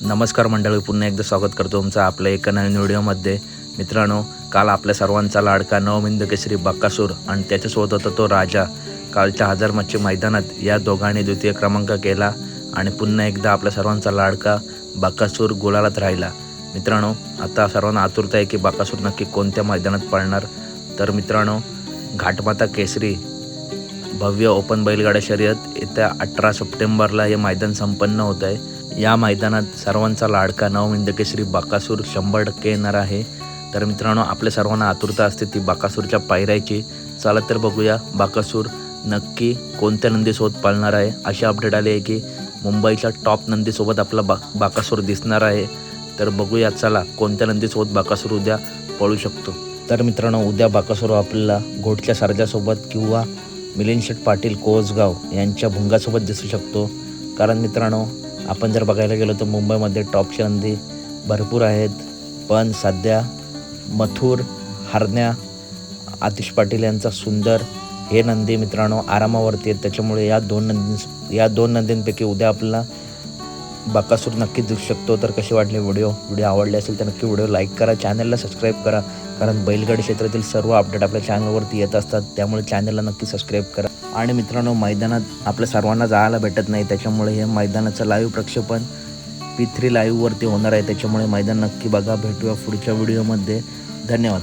नमस्कार मंडळी पुन्हा एकदा स्वागत करतो तुमचं आपल्या एका नवीन व्हिडिओमध्ये. मित्रांनो काल आपल्या सर्वांचा लाडका नवमिंद केसरी बक्कासूर आणि त्याच्यासोबत होता तो राजा. कालच्या हजार मच्छी मैदानात या दोघांनी द्वितीय क्रमांक केला आणि पुन्हा एकदा आपल्या सर्वांचा लाडका बक्कासूर गुलालात राहिला. मित्रांनो आता सर्वांना आतुरता आहे की बक्कासूर नक्की कोणत्या मैदानात पळणार? तर मित्रांनो घाटमाता केसरी भव्य ओपन बैलगाडा शर्यत येत्या अठरा सप्टेंबरला हे मैदान संपन्न होत आहे या मैदानात सर्वांचा लाडका नवमिंदकेश्री बाकासूर शंभर टक्के येणार आहे. तर मित्रांनो आपल्या सर्वांना आतुरता असते ती बाकासूरच्या पायऱ्याची. चला तर बघूया बाकासूर नक्की कोणत्या नंदीसोबत पाळणार आहे. अशी अपडेट आली आहे की मुंबईच्या टॉप नंदीसोबत आपला बा बाकासूर दिसणार आहे. तर बघूया चला कोणत्या नंदीसोबत बाकासूर उद्या पळू शकतो. तर मित्रांनो उद्या बाकासूर आपल्याला घोटच्या सरजासोबत किंवा मिलिंद शेठ पाटील कोसगाव यांच्या भुंगासोबत दिसू शकतो. कारण मित्रांनो आपण जर बघायला गेलो तर मुंबईमध्ये टॉपच्या नंदी भरपूर आहेत. पण सध्या मथुर हरण्या आतिश पाटील यांचा सुंदर हे नंदी मित्रांनो आरामावरती आहेत. त्याच्यामुळे या दोन नंदी या दोन नंदींपैकी उद्या आपल्याला बाकासूर नक्कीच दिसू शकतो. तर कसे वाटले व्हिडिओ? व्हिडिओ आवडले असेल तर नक्की व्हिडिओ लाईक करा चॅनलला सबस्क्राईब करा. कारण बैलगाडी क्षेत्रातील सर्व अपडेट आपल्या चॅनलवरती येत असतात. त्यामुळे चॅनलला नक्की सबस्क्राईब करा. आणि मित्रांनो मैदानात आपल्या सर्वांना जायला भेटत नाही. त्याच्यामुळे हे मैदानाचं लाईव्ह प्रक्षेपण पी थ्री लाईव्हवरती होणार आहे. त्याच्यामुळे मैदान नक्की बघा. भेटूया पुढच्या व्हिडिओमध्ये धन्यवाद.